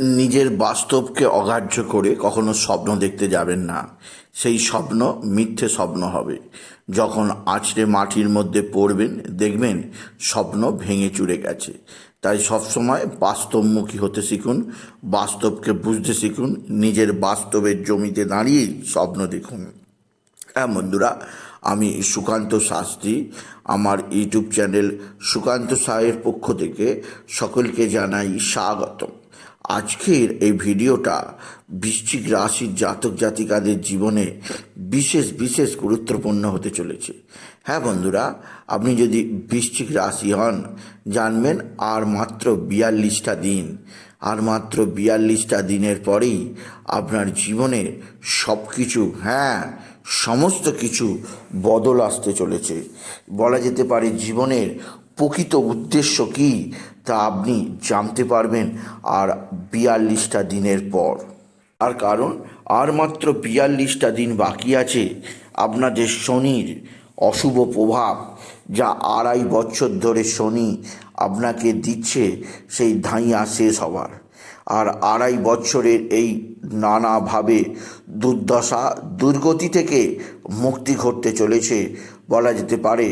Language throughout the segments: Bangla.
নিজের বাস্তবকে অগ্রাহ্য করে কখনো স্বপ্ন দেখতে যাবেন না। সেই স্বপ্ন মিথ্যে স্বপ্ন হবে। যখন আছড়ে মাটির মধ্যে পড়বেন, দেখবেন স্বপ্ন ভেঙে চুরে গেছে। তাই সবসময় বাস্তবমুখী হতে শিখুন, বাস্তবকে বুঝতে শিখুন, নিজের বাস্তবের জমিতে দাঁড়িয়েই স্বপ্ন দেখুন। হ্যাঁ বন্ধুরা, আমি সুকান্ত শাস্ত্রী। আমার ইউটিউব চ্যানেল সুকান্ত সাহের পক্ষ থেকে সকলকে জানাই স্বাগতম। আজকের এই ভিডিওটা বৃশ্চিক রাশির জাতক জাতিকাদের জীবনে বিশেষ বিশেষ গুরুত্বপূর্ণ হতে চলেছে। হ্যাঁ বন্ধুরা, আপনি যদি বৃশ্চিক রাশি হন, জানবেন আর মাত্র বিয়াল্লিশটা দিন। আর মাত্র বিয়াল্লিশটা দিনের পরেই আপনার জীবনে সব কিছু হ্যাঁ সমস্ত কিছু বদল আসতে চলেছে। বলা যেতে পারে জীবনের প্রকৃত উদ্দেশ্য কী তা আপনি জানতে পারবেন আর বিয়াল্লিশটা দিনের পর। আর কারণ, আর মাত্র বিয়াল্লিশটা দিন বাকি আছে আপনাদের শনির অশুভ প্রভাব, যা আড়াই বছর ধরে শনি আপনাকে দিচ্ছে সেই ধাইয়া শেষ হবার। আর আড়াই বছরের এই নানাভাবে দুর্দশা দুর্গতি থেকে মুক্তি ঘটতে চলেছে বলা যেতে পারে,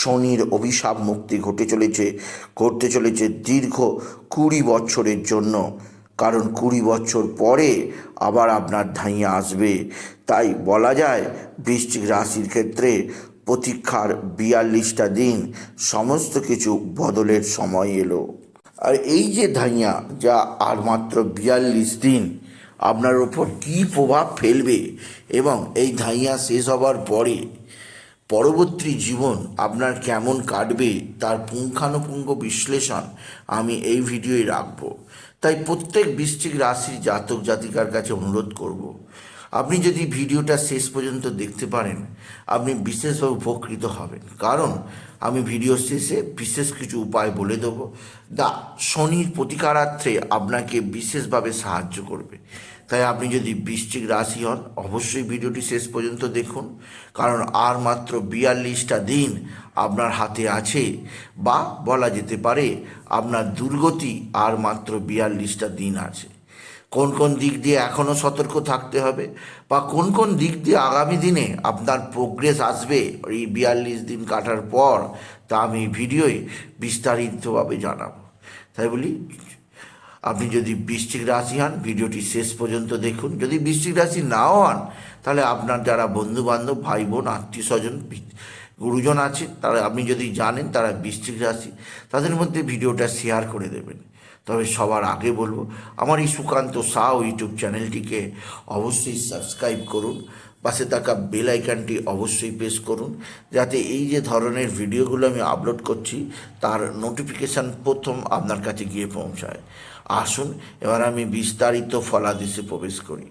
শনির অভিশাপ মুক্তি ঘটে চলেছে, ঘটতে চলেছে দীর্ঘ কুড়ি বছরের জন্য। কারণ কুড়ি বছর পরে আবার আপনার ধাইয়া আসবে। তাই বলা যায়, বৃশ্চিক রাশির ক্ষেত্রে প্রতীক্ষার বিয়াল্লিশটা দিন সমস্ত কিছু বদলের সময় এলো। আর এই যে ধাইয়া, যা আর মাত্র বিয়াল্লিশ দিন, আপনার ওপর কী প্রভাব ফেলবে? এবং এই ধাইয়া শেষ হবার পরে পরবর্তী জীবন আপনার কেমন কাটবে তার পুঙ্খানুপুঙ্খ বিশ্লেষণ আমি এই ভিডিওয় রাখব। তাই প্রত্যেক বৃশ্চিক রাশির জাতক জাতিকার কাছে অনুরোধ করব। আপনি যদি ভিডিওটা শেষ পর্যন্ত দেখতে পারেন, আপনি বিশেষভাবে উপকৃত হবেন। কারণ আমি ভিডিও শেষে বিশেষ কিছু উপায় বলে দেবো। দা শনির প্রতিকারার্থে আপনাকে বিশেষভাবে সাহায্য করবে। তাই আপনি যদি বৃশ্চিক রাশি হন, অবশ্যই ভিডিওটি শেষ পর্যন্ত দেখুন, কারণ আর মাত্র বিয়াল্লিশটা দিন আপনার হাতে আছে, বা বলা যেতে পারে আপনার দুর্গতি আর মাত্র বিয়াল্লিশটা দিন আছে। কোন কোন দিক দিয়ে এখনও সতর্ক থাকতে হবে, বা কোন কোন দিক দিয়ে আগামী দিনে আপনার প্রোগ্রেস আসবে এই বিয়াল্লিশ দিন কাটার পর, তা আমি ভিডিওয় বিস্তারিতভাবে জানাব। তাই বলি আপনি যদি বৃশ্চিক রাশি হন, ভিডিওটি শেষ পর্যন্ত দেখুন। যদি বৃশ্চিক রাশি নাও হন, তাহলে আপনার যারা বন্ধু বান্ধব ভাই বোন আত্মীয় স্বজন গুরুজন আছে তারা আপনি যদি জানেন তারা বৃশ্চিক রাশি, তাদের মধ্যে ভিডিওটা শেয়ার করে দেবেন। তবে সবার আগে বলব, আমার এই সুকান্ত সাউ ইউটিউব চ্যানেলটিকে অবশ্যই সাবস্ক্রাইব করুন। পাশে থাকা বেল আইকনটি অবশ্যই প্রেস করুন, যাতে এই যে ধরনের ভিডিওগুলো আমি আপলোড করছি, তার নোটিফিকেশান প্রথম আপনার কাছে গিয়ে পৌঁছায়। আসুন, এবার আমি বিস্তারিত ফলাদেশে প্রবেশ করি।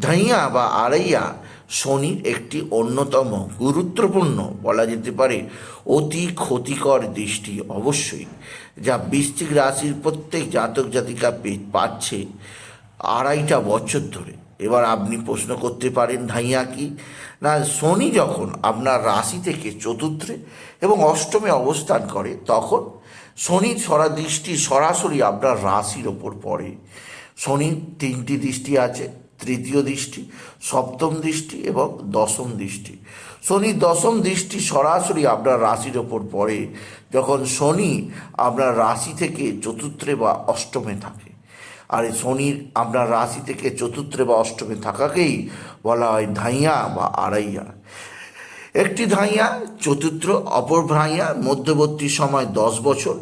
ধাইয়া বা আড়াইয়া শনির একটি অন্যতম গুরুত্বপূর্ণ, বলা যেতে পারে, অতি ক্ষতিকর দৃষ্টি অবশ্যই, যা বৃশ্চিক রাশির প্রত্যেক জাতক জাতিকা পাচ্ছে আড়াইটা বছর ধরে। এবার আপনি প্রশ্ন করতে পারেন, ধাইয়া কি? না, শনি যখন আপনার রাশি থেকে চতুর্থে এবং অষ্টমে অবস্থান করে, তখন শনির সরা দৃষ্টি সরাসরি আপনার রাশির ওপর পড়ে। শনির তিনটি দৃষ্টি আছে, তৃতীয় দৃষ্টি, সপ্তম দৃষ্টি এবং দশম দৃষ্টি। শনির দশম দৃষ্টি সরাসরি আপনার রাশির ওপর পড়ে। যখন শনি আপনার রাশি থেকে চতুর্থে বা অষ্টমে থাকে আর এই শনির আপনার রাশি থেকে চতুর্থে বা অষ্টমে থাকাকেই বলা হয় ধাইয়া বা আড়াইয়া। একটি ধাইয়া, চতুর্থ, অপর ধাইয়া, মধ্যবর্তী সময় দশ বছর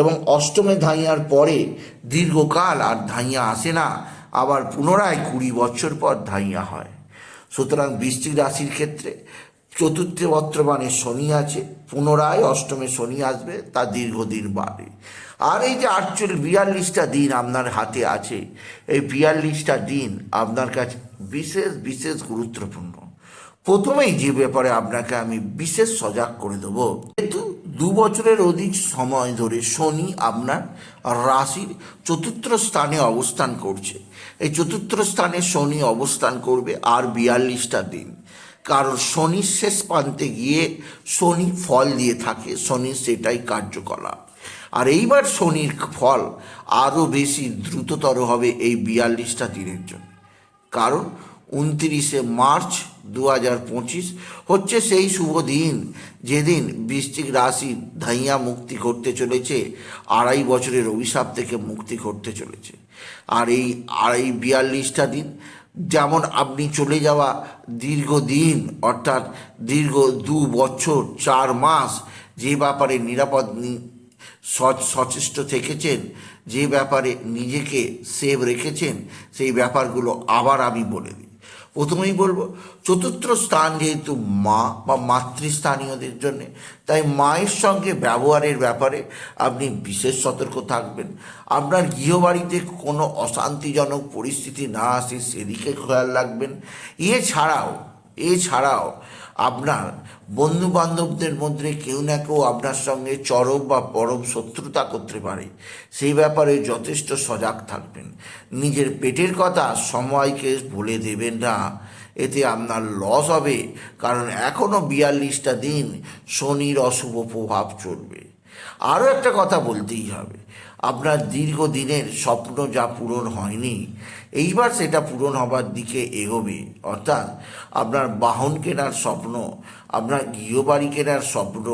এবং অষ্টমে ধাইয়ার পরে দীর্ঘকাল আর ধাইয়া আসে না, আবার পুনরায় কুড়ি বছর পর ধাইয়া হয়। সুতরাং বৃষ্টিক রাশির ক্ষেত্রে চতুর্থ বর্তমানে শনি আছে, পুনরায় অষ্টমে শনি আসবে, তা দীর্ঘদিন বাড়ে আর এই যে আটচল্লিশ, বিয়াল্লিশটা দিন আপনার হাতে আছে, এই বিয়াল্লিশটা দিন আপনার কাছে বিশেষ বিশেষ গুরুত্বপূর্ণ। প্রথমেই যে ব্যাপারে আপনাকে আমি বিশেষ সজাগ করে দেবো, যেহেতু দু বছরের অধিক সময় ধরে শনি আপনার রাশির চতুর্থ স্থানে অবস্থান করছে। এই চতুর্থ স্থানে শনি অবস্থান করবে, আর বিয়াল্লিশটা দিন। কারণ শনির শেষ প্রান্তে গিয়ে শনি ফল দিয়ে থাকে। শনি সেটাই কার্যকলাপ। আর এইবার শনির ফল আরও বেশি দ্রুততর হবে এই বিয়াল্লিশটা দিনের জন্য। কারণ উনত্রিশে মার্চ দু হাজার পঁচিশ হচ্ছে সেই শুভ দিন। যেদিন বৃশ্চিক রাশি ধাইয়া মুক্তি করতে চলেছে, আড়াই বছরের অভিশাপ থেকে মুক্তি করতে চলেছে। আর এই আড়াই বিয়াল্লিশটা দিন যেমন আপনি চলে যাওয়া দীর্ঘদিন, অর্থাৎ দীর্ঘ দু বছর, চার মাস যে ব্যাপারে নিরাপদ সচ- সচেষ্ট থেকেছেন, যে ব্যাপারে নিজেকে সেভ রেখেছেন, সেই ব্যাপারগুলো আবার আমি বলে দিই। প্রথমেই বলব, চতুর্থ স্থান যেহেতু মা বা মাতৃস্থানীয়দের জন্য, তাই মায়ের সঙ্গে ব্যবহারের ব্যাপারে আপনি বিশেষ সতর্ক থাকবেন। আপনার গৃহবাড়িতে কোনো অশান্তিজনক পরিস্থিতি না আসে, সেদিকে খেয়াল রাখবেন। এছাড়াও এছাড়াও আপনার বন্ধু বান্ধবদের মধ্যে কেউ না কেউ আপনার সঙ্গে চরম বা পরম শত্রুতা করতে পারে। সেই ব্যাপারে যথেষ্ট সজাগ থাকবেন। নিজের পেটের কথা সময়কে ভুলে দেবেন না। এতে আপনার লস হবে, কারণ এখনও বিয়াল্লিশটা দিন শনির অশুভ প্রভাব চলবে। আরও একটা কথা বলতেই হবে। আপনার দীর্ঘদিনের স্বপ্ন যা পূরণ হয়নি, এইবার সেটা পূরণ হবার দিকে এগোবে। অর্থাৎ আপনার বাহন কেনার স্বপ্ন, আপনার গৃহবাড়ি কেনার স্বপ্ন,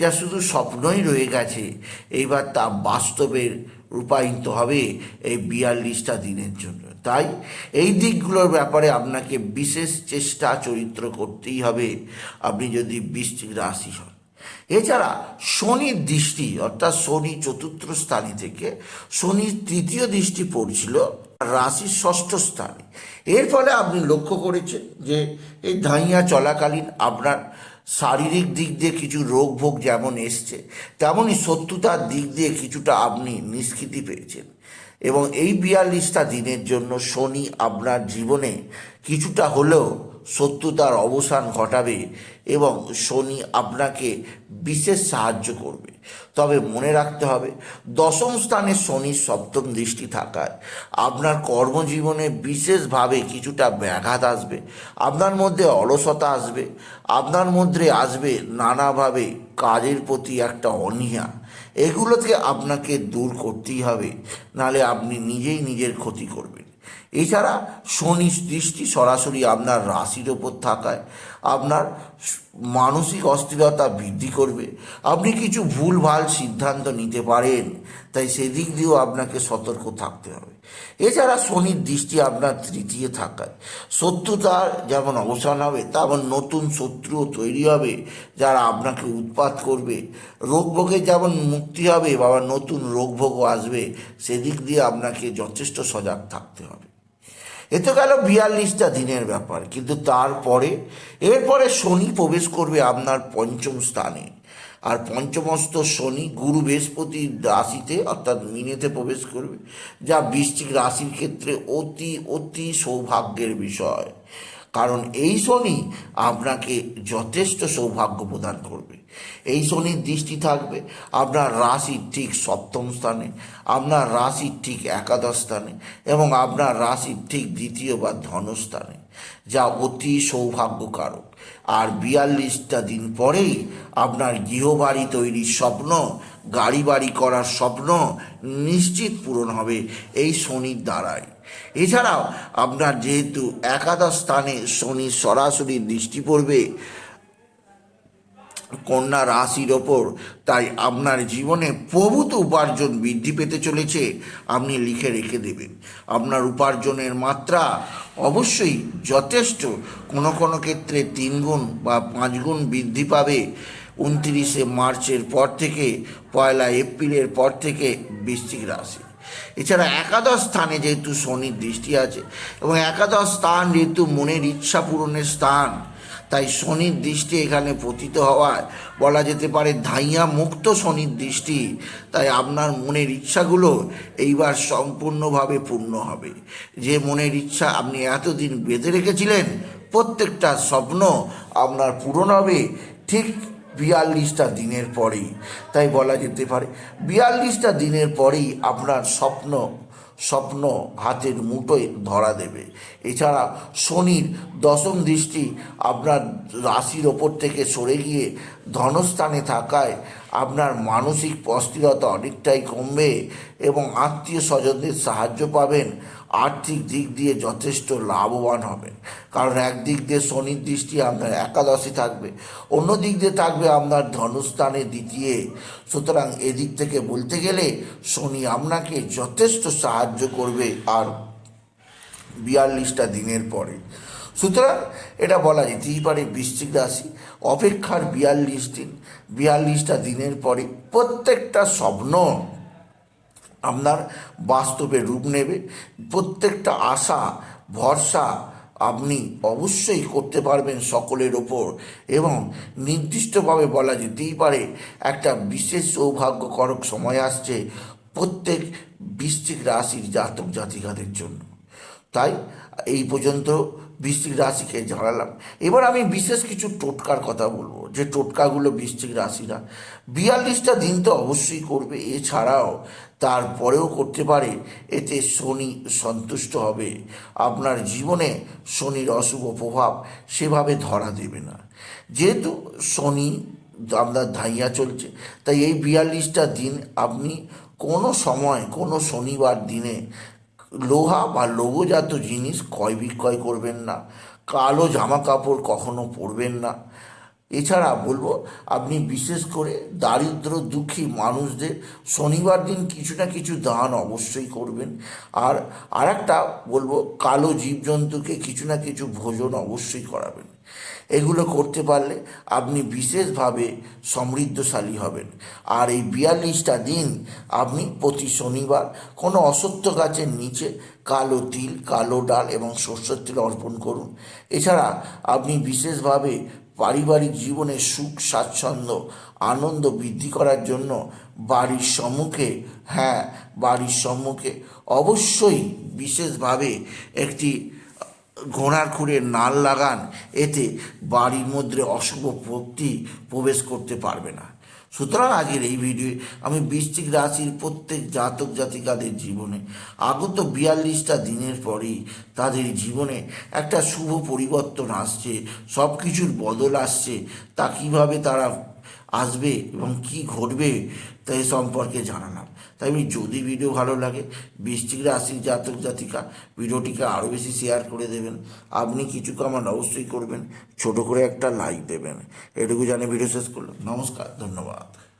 যা শুধু স্বপ্নই রয়ে গেছে, এইবার তা বাস্তবের রূপায়িত হবে এই বিয়াল্লিশটা দিনের জন্য। তাই এই দিকগুলোর ব্যাপারে আপনাকে বিশেষ চেষ্টা চরিত্র করতেই হবে। আপনি যদি বৃষ্টিক রাশি হন। এছাড়া শনির দৃষ্টি, অর্থাৎ শনি চতুর্থ স্থানে থেকে শনির তৃতীয় দৃষ্টি পড়ছিল রাশির ষষ্ঠ স্থানে। এর ফলে আপনি লক্ষ্য করেছেন যে এই ধাইয়া চলাকালীন আপনার শারীরিক দিক দিয়ে কিছু রোগ ভোগ যেমন এসছে, তেমনই শত্রুতার দিক দিয়ে কিছুটা আপনি নিষ্কৃতি পেয়েছেন। এবং এই বিয়াল্লিশটা দিনের জন্য শনি আপনার জীবনে কিছুটা হলেও শত্রুতার অবসান ঘটাবে এবং শনি আপনাকে বিশেষ সাহায্য করবে। তবে মনে রাখতে হবে, দশম স্থানে শনির সপ্তম দৃষ্টি থাকায় আপনার কর্মজীবনে বিশেষভাবে কিছুটা ব্যাঘাত আসবে, আপনার মধ্যে অলসতা আসবে, আপনার মধ্যে আসবে নানাভাবে কাজের প্রতি একটা অনীহা। এগুলো থেকে আপনাকে দূর করতেই হবে, নালে আপনি নিজেই নিজের ক্ষতি করবেন। এছাড়া শনি দৃষ্টি সরাসরি আপনার রাশির ওপর থাকায় আপনার মানসিক অস্থিরতা বৃদ্ধি করবে। আপনি কিছু ভুলভাল সিদ্ধান্ত নিতে পারেন, তাই সেদিক দিয়েও আপনাকে সতর্ক থাকতে হবে। এছাড়া শনির দৃষ্টি আপনার তৃতীয় থাকায়। শত্রুতার যেমন অবসান হবে, তেমন নতুন শত্রুও তৈরি হবে, যারা আপনাকে উৎপাত করবে। রোগ ভোগের যেমন মুক্তি হবে, বা নতুন রোগ ভোগও আসবে, সেদিক দিয়ে আপনাকে যথেষ্ট সজাগ থাকতে হবে। এ তো গেল বিয়াল্লিশটা দিনের ব্যাপার, কিন্তু তারপরে, এরপরে শনি প্রবেশ করবে আপনার পঞ্চম স্থানে। আর পঞ্চমস্ত শনি গুরু বৃহস্পতি রাশিতে, অর্থাৎ মিনেতে প্রবেশ করবে, যা বৃষ্টিক রাশির ক্ষেত্রে অতি অতি সৌভাগ্যের বিষয়। কারণ এই শনি আপনাকে যথেষ্ট সৌভাগ্য প্রদান করবে। এই শনির দৃষ্টি থাকবে আপনার রাশির ঠিক সপ্তম স্থানে, আপনার রাশির ঠিক একাদশ স্থানে এবং আপনার রাশির ঠিক দ্বিতীয় বা ধনস্থানে যা অতি সৌভাগ্যকারক। আর বিয়াল্লিশটা দিন পরেই আপনার গৃহবাড়ি তৈরির স্বপ্ন গাড়ি বাড়ি করার স্বপ্ন নিশ্চিত পূরণ হবে এই শনির দ্বারাই। এছাড়াও আপনার যেহেতু একাদশ স্থানে শনি সরাসরি দৃষ্টি পড়বে, কন্যা রাশির ওপর, তাই আপনার জীবনে প্রভূত উপার্জন বৃদ্ধি পেতে চলেছে, আপনি লিখে রেখে দেবেন। আপনার উপার্জনের মাত্রা অবশ্যই যথেষ্ট। কোনো কোনো ক্ষেত্রে তিন গুণ বা পাঁচ গুণ বৃদ্ধি পাবে। উনত্রিশে মার্চের পর থেকে, পয়লা এপ্রিলের পর থেকে বৃশ্চিক রাশি। এছাড়া একাদশ স্থানে যেহেতু শনির দৃষ্টি আছে এবং একাদশ স্থান যেহেতু মনের ইচ্ছা পূরণের স্থান, তাই শনির দৃষ্টি এখানে পতিত হওয়ায় বলা যেতে পারে ধাইয়া মুক্ত শনির দৃষ্টি। তাই আপনার মনের ইচ্ছাগুলো এইবার সম্পূর্ণভাবে পূর্ণ হবে। যে মনের ইচ্ছা আপনি এতদিন বেঁধে রেখেছিলেন, প্রত্যেকটা স্বপ্ন আপনার পূরণ হবে ঠিক বিয়াল্লিশটা দিনের পরেই, তাই বলা যেতে পারে। বিয়াল্লিশটা দিনের পরেই আপনার স্বপ্ন স্বপ্ন হাতের মুঠোয় ধরা দেবে। এছাড়া শনির দশম দৃষ্টি আপনার রাশির ওপর থেকে সরে গিয়ে ধনস্থানে থাকায় আপনার মানসিক অস্থিরতা অনেকটাই কমবে এবং আত্মীয় স্বজনদের সাহায্য পাবেন। আর্থিক দিক দিয়ে যথেষ্ট লাভবান হবেন কারণ একদিক দিয়ে শনির দৃষ্টি আপনার একাদশী থাকবে, অন্য দিক দিয়ে থাকবে আপনার ধনুস্থানে দ্বিতীয়। সুতরাং এদিক থেকে বলতে গেলে শনি আপনাকে যথেষ্ট সাহায্য করবে আর বিয়াল্লিশটা দিনের পরে। সুতরাং এটা বলা যেতেই পারে বৃশ্চিক রাশি। অপেক্ষার বিয়াল্লিশ দিন, বিয়াল্লিশটা দিনের পরে প্রত্যেকটা স্বপ্ন আপনার বাস্তবে রূপ নেবে। প্রত্যেকটা আশা, ভরসা আপনি অবশ্যই করতে পারবেন সকলের ওপর এবং নির্দিষ্টভাবে বলা যেতেই পারে, একটা বিশেষ সৌভাগ্যকরক সময় আসছে প্রত্যেক বৃশ্চিক রাশির জাতক জাতিকাদের জন্য। তাই এই পর্যন্ত বৃশ্চিক রাশিকে জানালাম। এবার আমি বিশেষ কিছু টোটকার কথা বলব, যে টোটকাগুলো বৃশ্চিক রাশিরা। বিয়াল্লিশটা দিন তো অবশ্যই করবে, এছাড়াও তারপরেও করতে পারে। এতে শনি সন্তুষ্ট হবে। আপনার জীবনে শনির অশুভ প্রভাব সেভাবে ধরা দেবে না। যেহেতু শনি আপনার ধাইয়া চলছে, তাই এই বিয়াল্লিশটা দিন আপনি কোনো সময়, কোনো শনিবার দিনে লোহা বা লৌহজাত জিনিস ক্রয় বিক্রয় করবেন না। কালো জামা কাপড় কখনো পরবেন না। এছাড়া বলব, আপনি বিশেষ করে দারিদ্র দুঃখী মানুষদের শনিবার দিন কিছু না কিছু দান অবশ্যই করবেন। আর আরেকটা বলব, কালো জীবজন্তুকে কিছু না কিছু ভোজন অবশ্যই করাবেন। এগুলো করতে পারলে আপনি বিশেষভাবে সমৃদ্ধশালী হবেন। আর এই বিয়াল্লিশটা দিন আপনি প্রতি শনিবার কোনো অসত্য গাছের নিচে কালো তিল, কালো ডাল এবং সর্ষের তিল অর্পণ করুন। এছাড়া আপনি বিশেষভাবে পারিবারিক জীবনে সুখ, স্বাচ্ছন্দ্য, আনন্দ বৃদ্ধি করার জন্য বাড়ির সম্মুখে হ্যাঁ বাড়ির সম্মুখে অবশ্যই বিশেষভাবে একটি ঘোড়ার খুঁড়ে নাল লাগান, এতে বাড়ির মধ্যে অশুভ শক্তি প্রবেশ করতে পারবে না। সুতরাং আজকের এই ভিডিওয়ে আমি বৃশ্চিক রাশির প্রত্যেক জাতক জাতিকাদের জীবনে, আগত বিয়াল্লিশটা দিনের পরেই তাদের জীবনে একটা শুভ পরিবর্তন আসছে সব কিছুর বদল আসছে, তা কীভাবে তারা আসবে এবং কি ঘটবে তাই সম্পর্কে জানালাম। তাই আমি যদি ভিডিও ভালো লাগে বৃষ্টিক রাশির জাতক জাতিকা, ভিডিওটিকে আরও বেশি শেয়ার করে দেবেন। আপনি কিছু কামান অবশ্যই করবেন, ছোট করে একটা লাইক দেবেন। এটুকু জানে ভিডিও শেষ করলাম। নমস্কার, ধন্যবাদ।